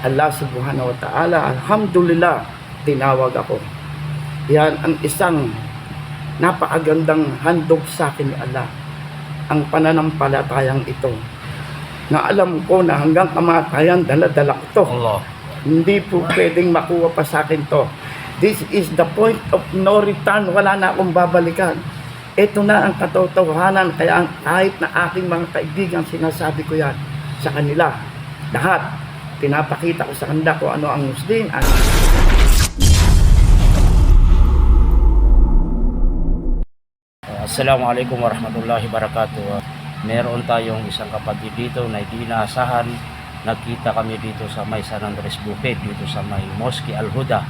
Allah subhanahu wa ta'ala, alhamdulillah, tinawag ako. Yan ang isang napakagandang handog sa akin ni Allah. Ang pananampalatayang ito. Na alam ko na hanggang kamatayan, dala-dala ko to. Allah. Hindi po pwedeng makuha pa sa akin to. This is the point of no return. Wala na akong babalikan. Ito na ang katotohanan. Kaya ang- kahit na aking mga kaibigan, sinasabi ko yan sa kanila. Lahat. Pinapakita ko sa kanila kung ano ang Muslim. Ano Uh, Assalamualaikum warahmatullahi wabarakatuh. Uh, Meron tayong isang kapatid dito na hindi inaasahan. Nagkita kami dito sa may San Andres Bukid, dito sa may Mosque Al-Huda.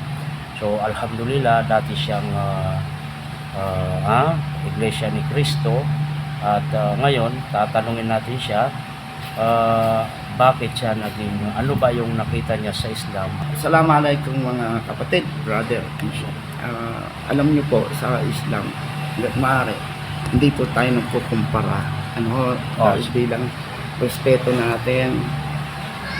So alhamdulillah, dati siyang uh, uh, ah, Iglesia ni Cristo. At uh, ngayon, tatanungin natin siya, uh, bakit siya naging, ano ba yung nakita niya sa Islam? Assalamualaikum mga kapatid, brother. Ah, alam niyo po sa Islam, maaari, hindi po tayo nagkukumpara. Ano, Oh. dahil bilang respeto natin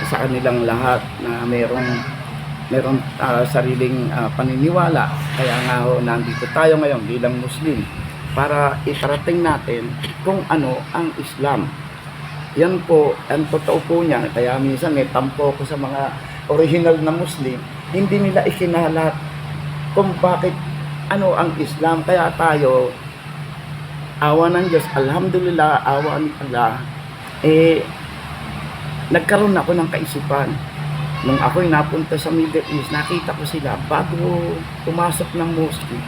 sa kanilang lahat na merong merong ah, sariling ah, paniniwala. Kaya nga ho, nandito tayo ngayon bilang Muslim para itarating natin kung ano ang Islam. Yan po, ang totoo po niya. Kaya minsan may tampo ko sa mga original na Muslim, hindi nila ikinalat kung bakit ano ang Islam. Kaya tayo, awa ng Diyos, Alhamdulillah, awa ni Allah, eh, nagkaroon ako ng kaisipan. Nung ako'y napunta sa Middle East, nakita ko sila bago pumasok ng mosque,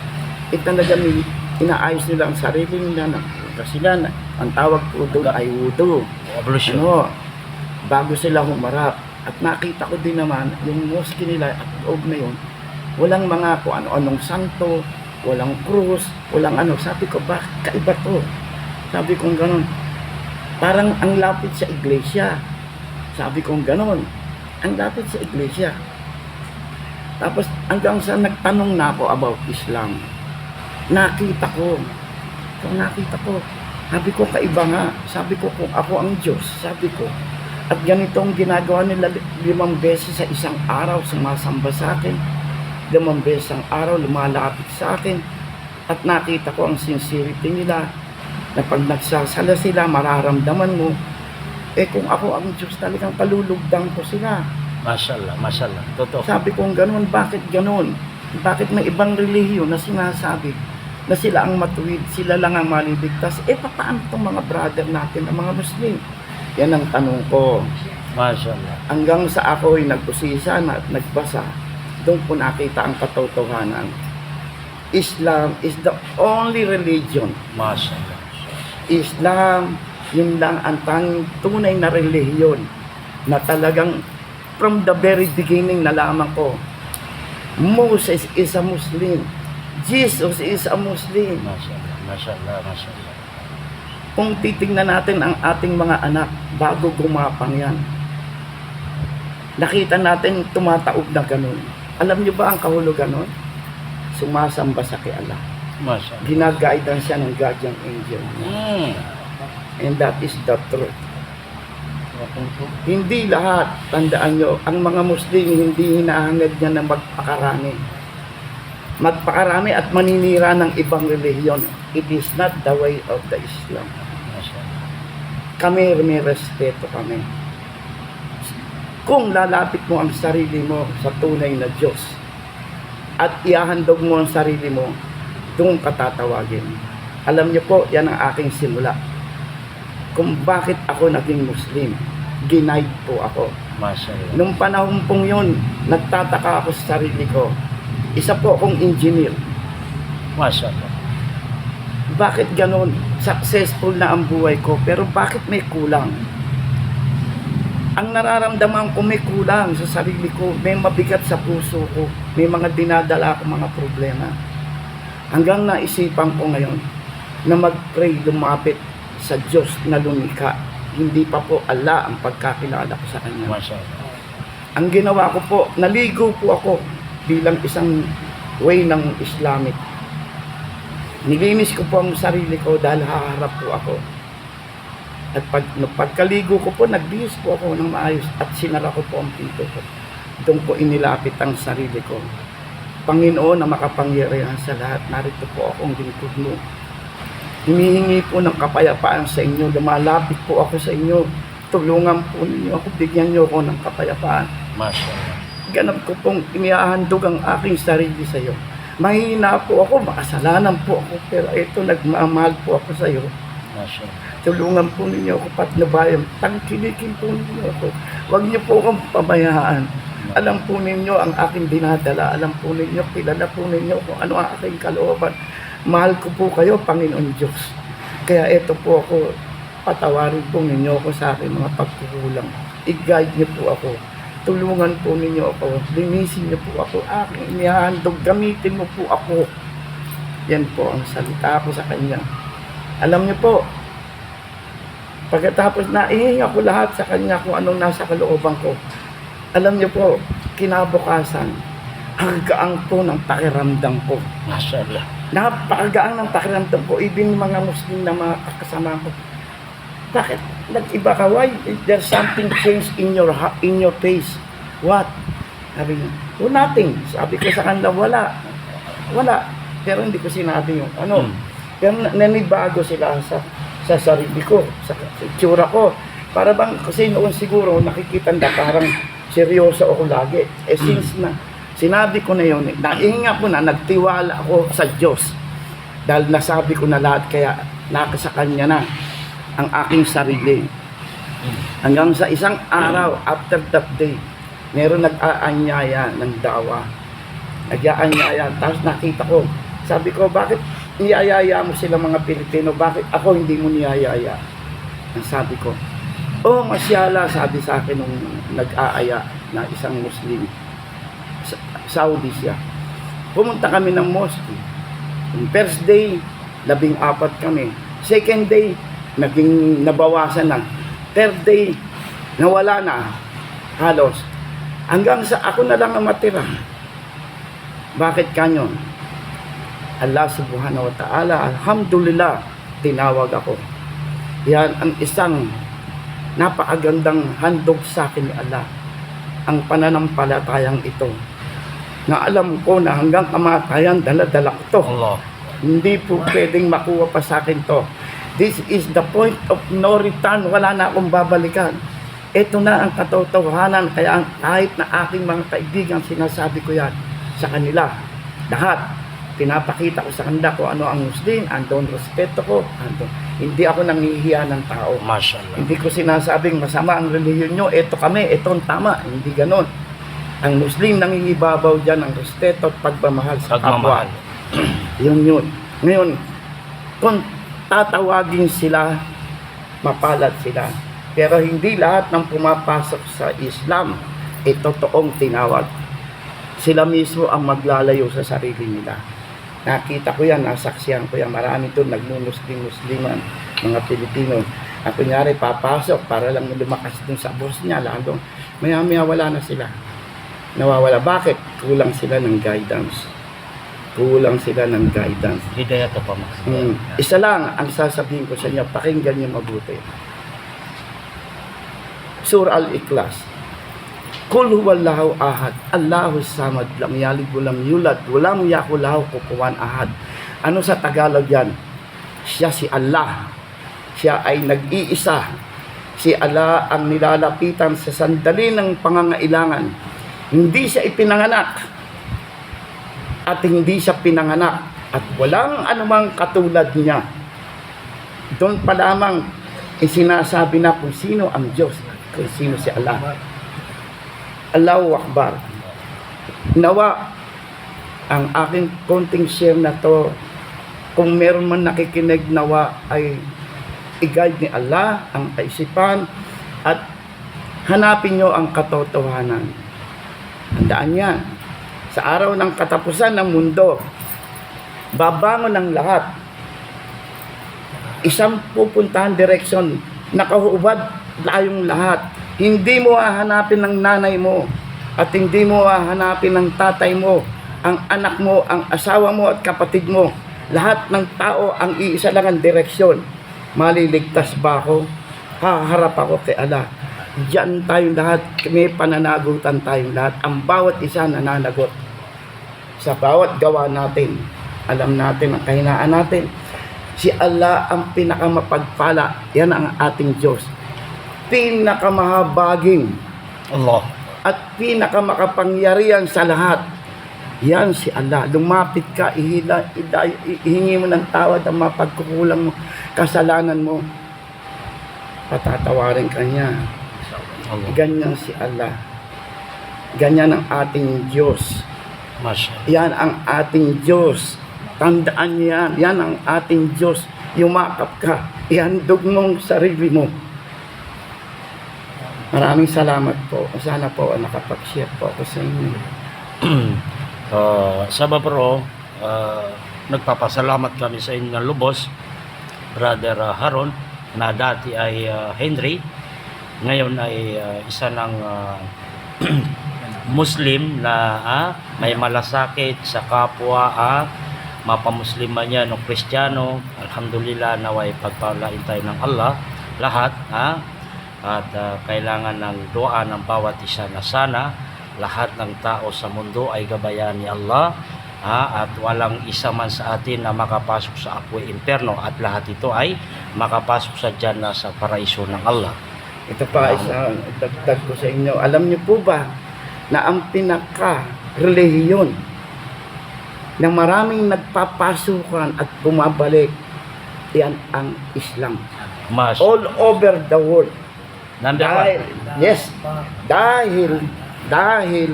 eh talaga may inaayos nila ang sarili nila na kasi sila, ang tawag po doon ay wudu Evolution. ano, bago sila humarap. At nakita ko din naman, yung mosque nila at loob na yun, walang mga kung ano-anong santo, walang krus, walang ano. Sabi ko, bakit kaiba to? Sabi ko ganun. Parang ang lapit sa iglesia. Sabi ko ganun. Ang lapit sa iglesia. Tapos hanggang sa nagtanong na ako about Islam, nakita ko. Kung nakita ko, sabi ko, kaiba nga. Sabi ko, kung ako ang Diyos, sabi ko, at ganito ang ginagawa nila li- limang beses sa isang araw, sumasamba sa akin. Limang beses ang araw, lumalapit sa akin. At nakita ko ang sincerity nila, na pag nagsasala sila, mararamdaman mo, eh kung ako ang Diyos, talagang palulugdang ko sila. Mashallah, mashallah. Totoo. Sabi ko, ganun, bakit ganun? Bakit may ibang relihiyon na sinasabi na sila ang matuwid, sila lang ang maliligtas? Eh, paano itong mga brother natin, ang mga Muslim? Yan ang tanong ko. Mashallah. Hanggang sa ako'y nagpusisa na at nagbasa, doon ko nakita ang katotohanan. Islam is the only religion. Mashallah. Islam, yun lang ang tanging tunay na relihiyon na talagang from the very beginning nalaman ko Moses is a Muslim. Jesus is a Muslim. Mashallah. Mashallah. Mashallah. Kung titingnan natin ang ating mga anak bago gumapang yan, nakita natin tumataob na ganun. Alam niyo ba ang kahulugan nun? Sumasamba sa kay Allah. Mashallah. Ginagaidan siya ng guardian angel. Hmm. And that is the truth. Hindi lahat, tandaan nyo, ang mga Muslim hindi hinahangad niya na magpakarami. Magpakarami at maninira ng ibang relihiyon. It is not the way of the Islam. Kami may respeto kami. Kung lalapit mo ang sarili mo sa tunay na Diyos at iahandog mo ang sarili mo, doon ka tatawagin. Alam niyo po, yan ang aking simula. Kung bakit ako naging Muslim, ginaid po ako. Mashallah. Nung panahon pong yun, nagtataka ako sa sarili ko. Isa po akong engineer. Mashallah. Bakit ganon? Successful na ang buhay ko, pero bakit may kulang? Ang nararamdaman ko may kulang sa sarili ko, may mabigat sa puso ko, may mga dinadala ako mga problema. Hanggang naisipan ko ngayon na mag-pray lumapit sa Diyos na lumika. Hindi pa po Allah ang pagkakilala ko sa Kanya. Mashallah. Ang ginawa ko po, naligo po ako bilang isang way ng Islamic. Nilinis ko po ang sarili ko dahil haharap po ako. At pag, pagkaligo ko po, nagbihis po ako ng maayos at sinara ko po ang pinto ko. doon ko inilapit ang sarili ko. Panginoon na makapangyarihan sa lahat, narito po akong lingkod mo. Humihingi po ng kapayapaan sa inyo, lumalapit po ako sa inyo. Tulungan po ninyo ako, bigyan niyo ako ng kapayapaan. Mashallah. Ganap ko pong inihahandog ang aking sarili sa iyo. Mahina po ako, makasalanan po ako, pero ito, nagmamahal po ako sa iyo. Tulungan po ninyo ako, patnubayan. Tangkilikin po ninyo ako. Huwag niyo po akong pabayaan. Alam po ninyo ang aking dinadala. Alam po ninyo, kilala po ninyo kung ano ang aking kalooban. Mahal ko po kayo, Panginoon Diyos. Kaya ito po ako, patawarin po ninyo ako sa aking mga pagkukulang. I-guide niyo po ako. Tulungan po ninyo ako. Linisin niyo po ako. Aking inihahandog. Gamitin mo po ako. Yan po ang salita ko sa Kanya. Alam niyo po, pagkatapos na ihinga ko lahat sa Kanya kung anong nasa kalooban ko, alam niyo po, kinabukasan, ang gaang po ng pakiramdam ko. Mashallah. Napakagaang ng pakiramdam ko, even mga Muslim na mga kakasama ko. Bakit? Nag-iba ka? Why? There's something changed in your in your face. What? Sabi niya, oh, nothing. Sabi ko sa kanila, wala. Wala. Pero hindi ko sinabi yung ano. Hmm. Pero na- nanibago sila sa sa sarili ko, sa, sa itsura ko. Para bang, kasi noon siguro nakikita na parang seryoso ako lagi. Eh since na, sinabi ko na yun, eh, ko na, nagtiwala ako sa Diyos. Dahil nasabi ko na lahat, kaya nasa Kanya na ang aking sarili. Hanggang sa isang araw, after that day, meron nag-aanyaya ng dawa. Nag-aanyaya, tapos nakita ko, sabi ko, bakit niyayaya mo sila mga Pilipino? Bakit ako hindi mo niyayaya? Ang sabi ko, oh, masyala, sabi sa akin nung nag-aaya na isang Muslim. Sa- Saudi siya. Pumunta kami ng mosque. Yung first day, labing apat kami. Second day, naging nabawasan na. Third day, nawala na. Halos. Hanggang sa ako na lang ang matira. Bakit kanyon? Allah subhanahu wa ta'ala, alhamdulillah, tinawag ako. Yan ang isang napakagandang handog sa akin ni Allah. Ang pananampalatayang ito. Na alam ko na hanggang kamatayan, dala-dala ko to. Allah. Hindi po pwedeng makuha pa sa akin to. This is the point of no return. Wala na akong babalikan. Ito na ang katotohanan. Kaya ang- kahit na aking mga kaibigan, sinasabi ko yan sa kanila. Lahat. Pinapakita ko sa kanila kung ano ang Muslim. Andon respeto ko. Andon. Hindi ako nangihiya ng tao. Mashallah. Hindi ko sinasabing masama ang relihiyon nyo. Ito kami, ito ang tama. Hindi ganon. Ang Muslim nangingibabaw dyan ng respeto at pagmamahal sa kapwa. Yun yun. Ngayon, kung tatawagin sila, mapalad sila. Pero hindi lahat ng pumapasok sa Islam ay totoong tinawag. Sila mismo ang maglalayo sa sarili nila. Nakita ko yan, nasaksiyan ko yan. Marami doon nagmumuslim-musliman, mga Pilipino. Ang kunyari, papasok para lang lumakas dun sa boss niya. Lalong, maya-maya wala na sila. Nawawala. Bakit? Kulang sila ng guidance. Kulang sila ng guidance. Hidayah to pa mas. Mm. Isa lang ang sasabihin ko sa inyo, pakinggan niyo mabuti. Surah Al-Ikhlas. Kul huwallahu ahad, Allahu samad, lam yalid walam yulad, walam yakul lahu kufuwan ahad. Ano sa Tagalog yan? Siya si Allah. Siya ay nag-iisa. Si Allah ang nilalapitan sa sandali ng pangangailangan. Hindi siya ipinanganak at hindi siya pinanganak at walang anumang katulad niya. Doon pa lamang isinasabi na kung sino ang Diyos, kung sino si Allah. Allahu Akbar. Nawa ang aking konting share na to, kung meron man nakikinig nawa ay i-guide ni Allah ang kaisipan at hanapin nyo ang katotohanan. Handaan yan. Sa araw ng katapusan ng mundo, babangon ng lahat. Isang pupuntahan direksyon, nakahubad layong lahat. Hindi mo hahanapin ng nanay mo at hindi mo hahanapin ng tatay mo, ang anak mo, ang asawa mo at kapatid mo. Lahat ng tao ang iisa lang ang direksyon. Maliligtas ba ako? Haharap ako kay Allah. Diyan tayong lahat, may pananagutan tayong lahat. Ang bawat isa nananagot sa bawat gawa natin. Alam natin ang kahinaan natin. Si Allah ang pinakamapagpala. Yan ang ating Diyos. Pinakamahabaging Allah. at pinakamakapangyarihan sa lahat. Yan si Allah. Lumapit ka, ihila, ida, ihingi mo ng tawad ang mga pagkukulang mo, kasalanan mo. Patatawarin ka niya. Allah. Ganyan si Allah. Ganyan ang ating Diyos. Masya. Yan ang ating Diyos. Tandaan niyo yan. Yan ang ating Diyos. Yumakap ka. Ihandog mong sarili mo. Maraming salamat po. Sana po nakapag-share po ako sa inyo. uh, sa Babro, uh, nagpapasalamat kami sa inyo ng lubos, Brother uh, Haron, na dati ay uh, Henry, ngayon ay uh, isa ng uh, Muslim na ah, may malasakit sa kapwa ah, mapamusliman niya ng Kristiyano. Alhamdulillah naway pagpalain tayo ng Allah lahat ha at ah, kailangan ng doa ng bawat isa na sana lahat ng tao sa mundo ay gabayan ni Allah ha, at walang isa man sa atin na makapasok sa apoy imperno at lahat ito ay makapasok sa dyan na sa paraiso ng Allah. Ito pa isa dagdag ko sa inyo. Alam niyo po ba na ang pinaka-relihiyon na maraming nagpapasukan at bumabalik yan ang Islam. Mas All over the world. number Dahil, one. yes, dahil, dahil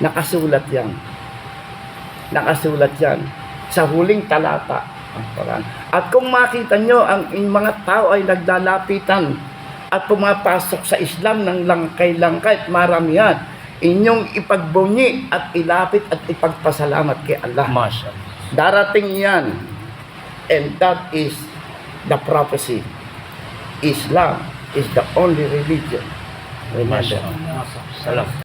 nakasulat yan. Nakasulat yan sa huling talata ang Quran. At kung makita nyo, ang mga tao ay naglalapitan at pumapasok sa Islam ng langkay-langkay at maramihan, inyong ipagbunyi at ilapit at ipagpasalamat kay Allah. Mas Darating yan. And that is the prophecy. Islam is the only religion. Remember. Salam.